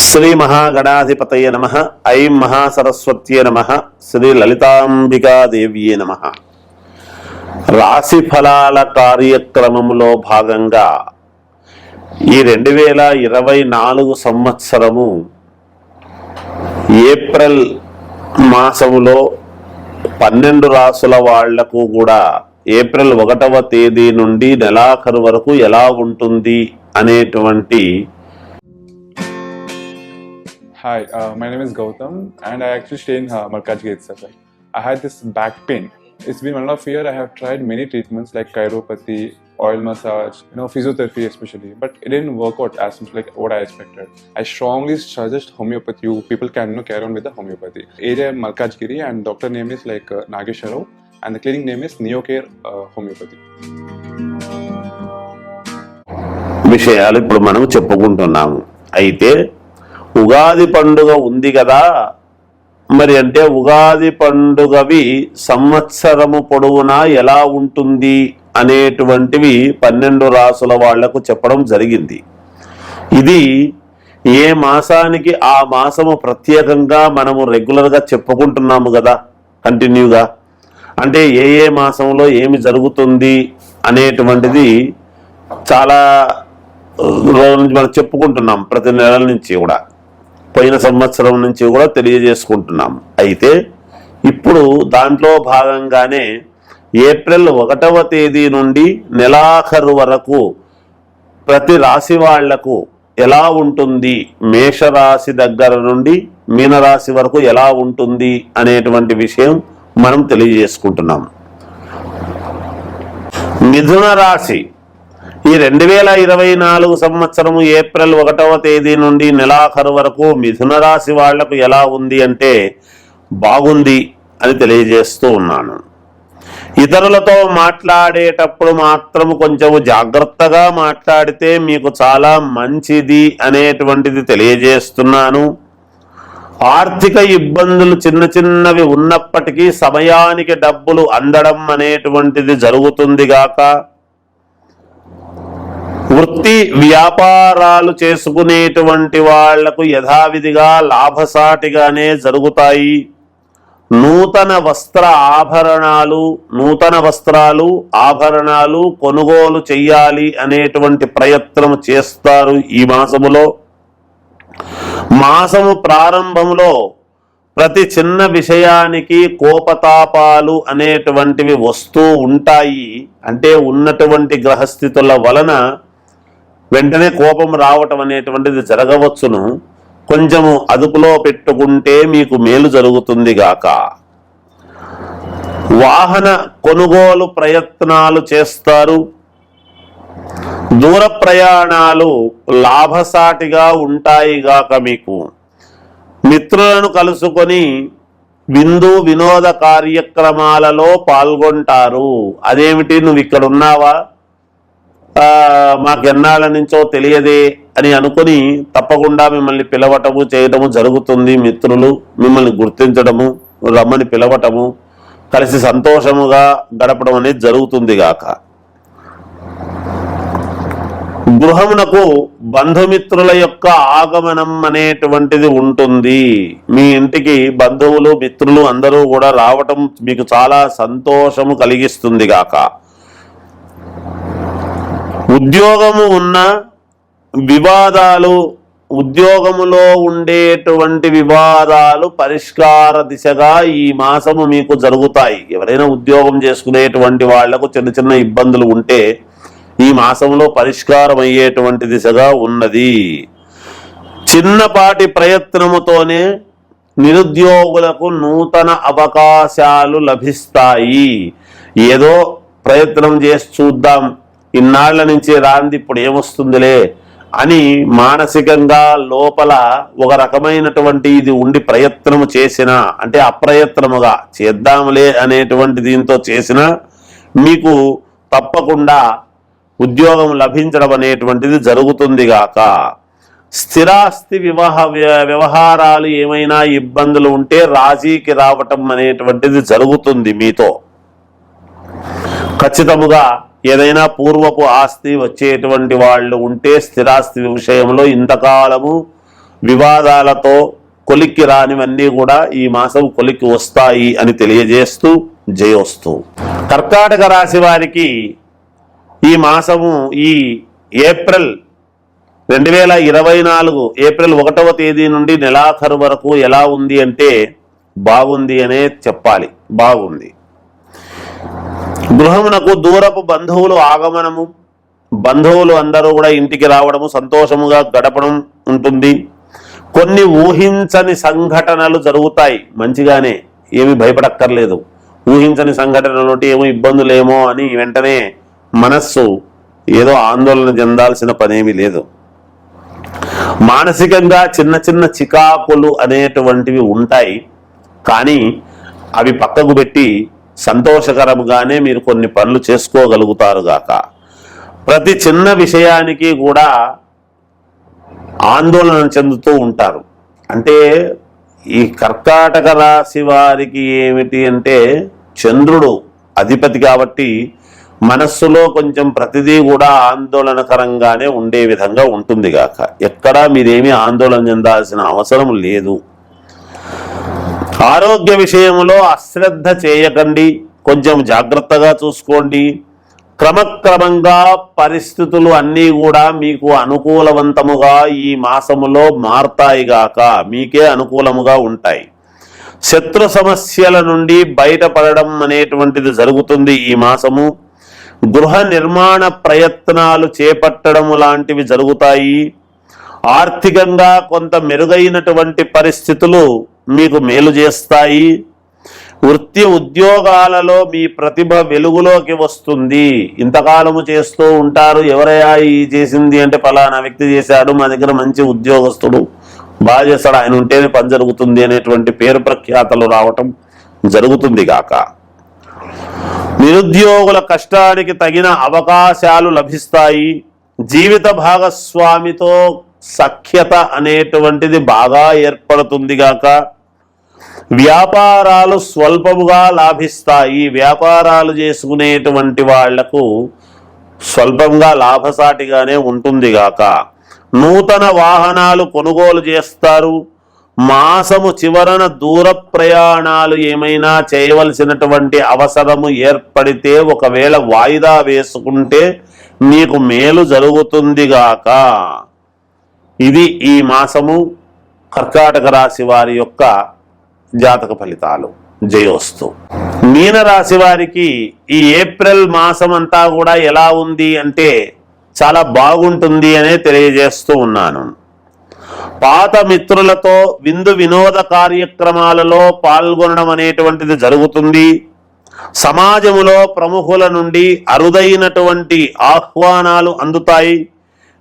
శ్రీ మహాగణాధిపతయ నమ. ఐం మహాసరస్వత్యే నమ. శ్రీ లలితాంబికాదేవ్యే నమ. రాశి ఫలాల కార్యక్రమంలో భాగంగా ఈ రెండు వేల ఇరవై నాలుగు సంవత్సరము ఏప్రిల్ మాసములో పన్నెండు రాసుల వాళ్ళకు కూడా ఏప్రిల్ ఒకటవ తేదీ నుండి నెలాఖరు వరకు ఎలా ఉంటుంది అనేటువంటి Hi, uh, my name is Gautam, and I actually stay in uh, Malkajgiri itself. Right? I had this back pain. It's been one and a half year. I have tried many treatments like chiropathy, oil massage, you know, physiotherapy especially, but it didn't work out as much like what I expected. I strongly suggest homeopathy. You people can you know, carry on with the homeopathy. Area Malkajgiri, and doctor name is like uh, Nagesharov, and the clinic name is Neocare uh, Homeopathy. విషయాలు ఇప్పుడు మనం చెప్పుకుంటున్నాము అయితే ఉగాది పండుగ ఉంది కదా. మరి అంటే ఉగాది పండుగవి సంవత్సరము పొడవునా ఎలా ఉంటుంది అనేటువంటివి పన్నెండు రాసుల వాళ్ళకు చెప్పడం జరిగింది. ఇది ఏ మాసానికి ఆ మాసము ప్రత్యేకంగా మనము రెగ్యులర్గా చెప్పుకుంటున్నాము కదా కంటిన్యూగా. అంటే ఏ ఏ మాసంలో ఏమి జరుగుతుంది అనేటువంటిది చాలా రోజుల నుంచి మనం చెప్పుకుంటున్నాం ప్రతి నెల నుంచి కూడా. పోయిన సంవత్సరం నుంచి కూడా తెలియజేసుకుంటున్నాం. అయితే ఇప్పుడు దాంట్లో భాగంగానే ఏప్రిల్ ఒకటవ తేదీ నుండి నెలాఖరు వరకు ప్రతి రాశి వాళ్ళకు ఎలా ఉంటుంది? మేషరాశి దగ్గర నుండి మీనరాశి వరకు ఎలా ఉంటుంది? అనేటువంటి విషయం మనం తెలియజేసుకుంటున్నాం. మిథున రాశి ఈ రెండు వేల ఇరవై నాలుగు సంవత్సరము ఏప్రిల్ ఒకటవ తేదీ నుండి నెలాఖరు వరకు మిథున రాశి వాళ్ళకు ఎలా ఉంది అంటే బాగుంది అని తెలియజేస్తూ ఉన్నాను. ఇతరులతో మాట్లాడేటప్పుడు మాత్రం కొంచెం జాగ్రత్తగా మాట్లాడితే మీకు చాలా మంచిది అనేటువంటిది తెలియజేస్తున్నాను. ఆర్థిక ఇబ్బందులు చిన్న చిన్నవి ఉన్నప్పటికీ సమయానికి డబ్బులు అందడం అనేటువంటిది జరుగుతుంది గాక వృత్తి వ్యాపారాలు చేసుకునేటువంటి వాళ్ళకు యథావిధిగా లాభసాటిగానే జరుగుతాయి. నూతన వస్త్ర ఆభరణాలు నూతన వస్త్రాలు ఆభరణాలు కొనుగోలు చెయ్యాలి అనేటువంటి ప్రయత్నం చేస్తారు ఈ మాసములో. మాసము ప్రారంభంలో ప్రతి చిన్న విషయానికి కోపతాపాలు అనేటువంటివి వస్తూ ఉంటాయి. అంటే ఉన్నటువంటి గ్రహస్థితుల వలన వెంటనే కోపం రావటం అనేటువంటిది జరగవచ్చును. కొంచెము అదుపులో పెట్టుకుంటే మీకు మేలు జరుగుతుంది గాక. వాహన కొనుగోలు ప్రయత్నాలు చేస్తారు. దూర ప్రయాణాలు లాభసాటిగా ఉంటాయి గాక మీకు. మిత్రులను కలుసుకొని విందు వినోద కార్యక్రమాలలో పాల్గొంటారు. అదేమిటి? నువ్వు ఇక్కడ ఉన్నావా? మాకు ఎన్నాళ్ళ నుంచో తెలియదే అని అనుకుని తప్పకుండా మిమ్మల్ని పిలవటము చేయటము జరుగుతుంది మిత్రులు. మిమ్మల్ని గుర్తించడము రమ్మని పిలవటము కలిసి సంతోషముగా గడపడం అనేది జరుగుతుంది గాక. గృహమునకు బంధుమిత్రుల యొక్క ఆగమనం అనేటువంటిది ఉంటుంది. మీ ఇంటికి బంధువులు మిత్రులు అందరూ కూడా రావటం మీకు చాలా సంతోషము కలిగిస్తుంది గాక. ఉద్యోగము ఉన్న వివాదాలు ఉద్యోగములో ఉండేటువంటి వివాదాలు పరిష్కార దిశగా ఈ మాసము మీకు జరుగుతాయి. ఎవరైనా ఉద్యోగం చేసుకునేటువంటి వాళ్ళకు చిన్న చిన్న ఇబ్బందులు ఉంటే ఈ మాసంలో పరిష్కారం అయ్యేటువంటి దిశగా ఉన్నది. చిన్నపాటి ప్రయత్నముతోనే నిరుద్యోగులకు నూతన అవకాశాలు లభిస్తాయి. ఏదో ప్రయత్నం చేసి చూద్దాం. ఇన్నాళ్ళ నుంచి రాంది ఇప్పుడు ఏమొస్తుందిలే అని మానసికంగా లోపల ఒక రకమైనటువంటి ఇది ఉండి ప్రయత్నము చేసిన అంటే అప్రయత్నముగా చేద్దాంలే అనేటువంటి దీంతో చేసిన మీకు తప్పకుండా ఉద్యోగం లభించడం అనేటువంటిది జరుగుతుంది గాక. స్థిరాస్తి వివాహ వ్య- వ్యవహారాలు ఏమైనా ఇబ్బందులు ఉంటే రాజీకి రావటం అనేటువంటిది జరుగుతుంది మీతో. ఖచ్చితముగా ఏదైనా పూర్వపు ఆస్తి వచ్చేటువంటి వాళ్ళు ఉంటే స్థిరాస్తి విషయంలో ఇంతకాలము వివాదాలతో కొలిక్కి రానివన్నీ కూడా ఈ మాసం కొలిక్కి వస్తాయి అని తెలియజేస్తూ జయోస్తూ కర్కాటక రాశి వారికి ఈ మాసము ఈ ఏప్రిల్ రెండు వేల ఇరవై నాలుగు ఏప్రిల్ ఒకటవ తేదీ నుండి నెలాఖరు వరకు ఎలా ఉంది అంటే బాగుంది అనే చెప్పాలి. బాగుంది. గృహమునకు దూరపు బంధువులు ఆగమనము బంధువులు అందరూ కూడా ఇంటికి రావడము సంతోషముగా గడపడం ఉంటుంది. కొన్ని ఊహించని సంఘటనలు జరుగుతాయి. మంచిగానే ఏమి భయపడక్కర్లేదు. ఊహించని సంఘటనలు ఏమో ఇబ్బందులేమో అని వెంటనే మనస్సు ఏదో ఆందోళన చెందాల్సిన పనేమీ లేదు. మానసికంగా చిన్న చిన్న చికాకులు అనేటువంటివి ఉంటాయి. కానీ అవి పక్కకు పెట్టి సంతోషకరంగానే మీరు కొన్ని పనులు చేసుకోగలుగుతారు గాక. ప్రతి చిన్న విషయానికి కూడా ఆందోళన చెందుతూ ఉంటారు. అంటే ఈ కర్కాటక రాశి వారికి ఏమిటి అంటే చంద్రుడు అధిపతి కాబట్టి మనస్సులో కొంచెం ప్రతిదీ కూడా ఆందోళనకరంగానే ఉండే విధంగా ఉంటుంది గాక. ఎక్కడా మీరేమీ ఆందోళన చెందాల్సిన అవసరం లేదు. ఆరోగ్య విషయంలో అశ్రద్ధ చేయకండి. కొంచెం జాగ్రత్తగా చూసుకోండి. క్రమక్రమంగా పరిస్థితులు అన్నీ కూడా మీకు అనుకూలవంతముగా ఈ మాసములో మారతాయి గాక. మీకే అనుకూలముగా ఉంటాయి. శత్రు సమస్యల నుండి బయటపడడం అనేటువంటిది జరుగుతుంది ఈ మాసము. గృహ నిర్మాణ ప్రయత్నాలు చేపట్టడం లాంటివి జరుగుతాయి. ఆర్థికంగా కొంత మెరుగైనటువంటి పరిస్థితులు మీకు మేలు చేస్తాయి. వృత్తి ఉద్యోగాలలో మీ ప్రతిభ వెలుగులోకి వస్తుంది. ఇంతకాలము చేస్తూ ఉంటారు. ఎవరయ్యా ఈ చేసింది అంటే ఫలానా వ్యక్తి చేశాడు. మా దగ్గర మంచి ఉద్యోగస్తుడు బాగా చేస్తాడు ఆయన ఉంటేనే పని జరుగుతుంది అనేటువంటి పేరు ప్రఖ్యాతలు రావటం జరుగుతుంది గాక. నిరుద్యోగుల కష్టానికి తగిన అవకాశాలు లభిస్తాయి. జీవిత భాగస్వామితో సఖ్యత అనేటువంటిది బాగా ఏర్పడుతుంది గాక. వ్యాపారాలు స్వల్పముగా లాభిస్తాయి. వ్యాపారాలు చేసుకునేటువంటి వాళ్ళకు స్వల్పంగా లాభసాటిగానే ఉంటుంది గాక. నూతన వాహనాలు కొనుగోలు చేస్తారు. మాసము చివరన దూర ప్రయాణాలు ఏమైనా చేయవలసినటువంటి అవసరము ఏర్పడితే ఒకవేళ వాయిదా వేసుకుంటే మీకు మేలు జరుగుతుంది గాక. ఇది ఈ మాసము కర్కాటక రాశి వారి యొక్క జాతక ఫలితాలు జయోస్తు. మీన రాశి వారికి ఈ ఏప్రిల్ మాసం అంతా కూడా ఎలా ఉంది అంటే చాలా బాగుంటుంది అనే తెలియజేస్తూ ఉన్నాను. పాత మిత్రులతో విందు వినోద కార్యక్రమాలలో పాల్గొనడం అనేటువంటిది జరుగుతుంది. సమాజములో ప్రముఖుల నుండి అరుదైనటువంటి ఆహ్వానాలు అందుతాయి.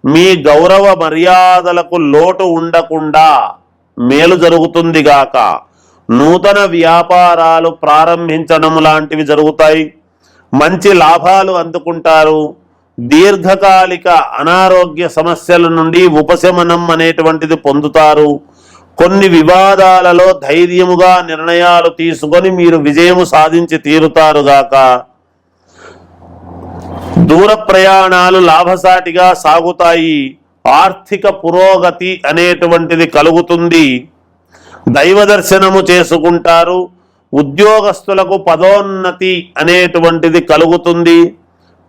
మీ గౌరవ మర్యాదలకు లోటు ఉండకుండా మేలు జరుగుతుంది గాక. నూతన వ్యాపారాలు ప్రారంభించడం లాంటివి జరుగుతాయి. మంచి లాభాలు అందుకుంటారు. దీర్ఘకాలిక అనారోగ్య సమస్యల నుండి ఉపశమనం అనేటువంటిది పొందుతారు. కొన్ని వివాదాలలో ధైర్యముగా నిర్ణయాలు తీసుకొని మీరు విజయము సాధించి తీరుతారుగాక దూర ప్రయాణాలు లాభసాటిగా సాగుతాయి. ఆర్థిక పురోగతి అనేటువంటిది కలుగుతుంది. దైవ దర్శనము చేసుకుంటారు. ఉద్యోగస్తులకు పదోన్నతి అనేటువంటిది కలుగుతుంది.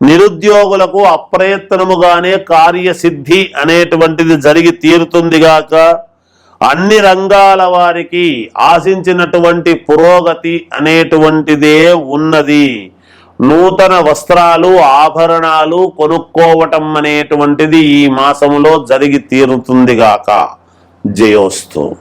నిరుద్యోగులకు అప్రయత్నముగానే కార్యసిద్ధి అనేటువంటిది జరిగి తీరుతుందిగాక అన్ని రంగాల వారికి ఆశించినటువంటి పురోగతి అనేటువంటిదే ఉన్నది. నూతన వస్త్రాలు ఆభరణాలు కొనుక్కోవటం అనేటువంటిది ఈ మాసంలో జరిగి తీరుతుందిగాక జయోస్తు.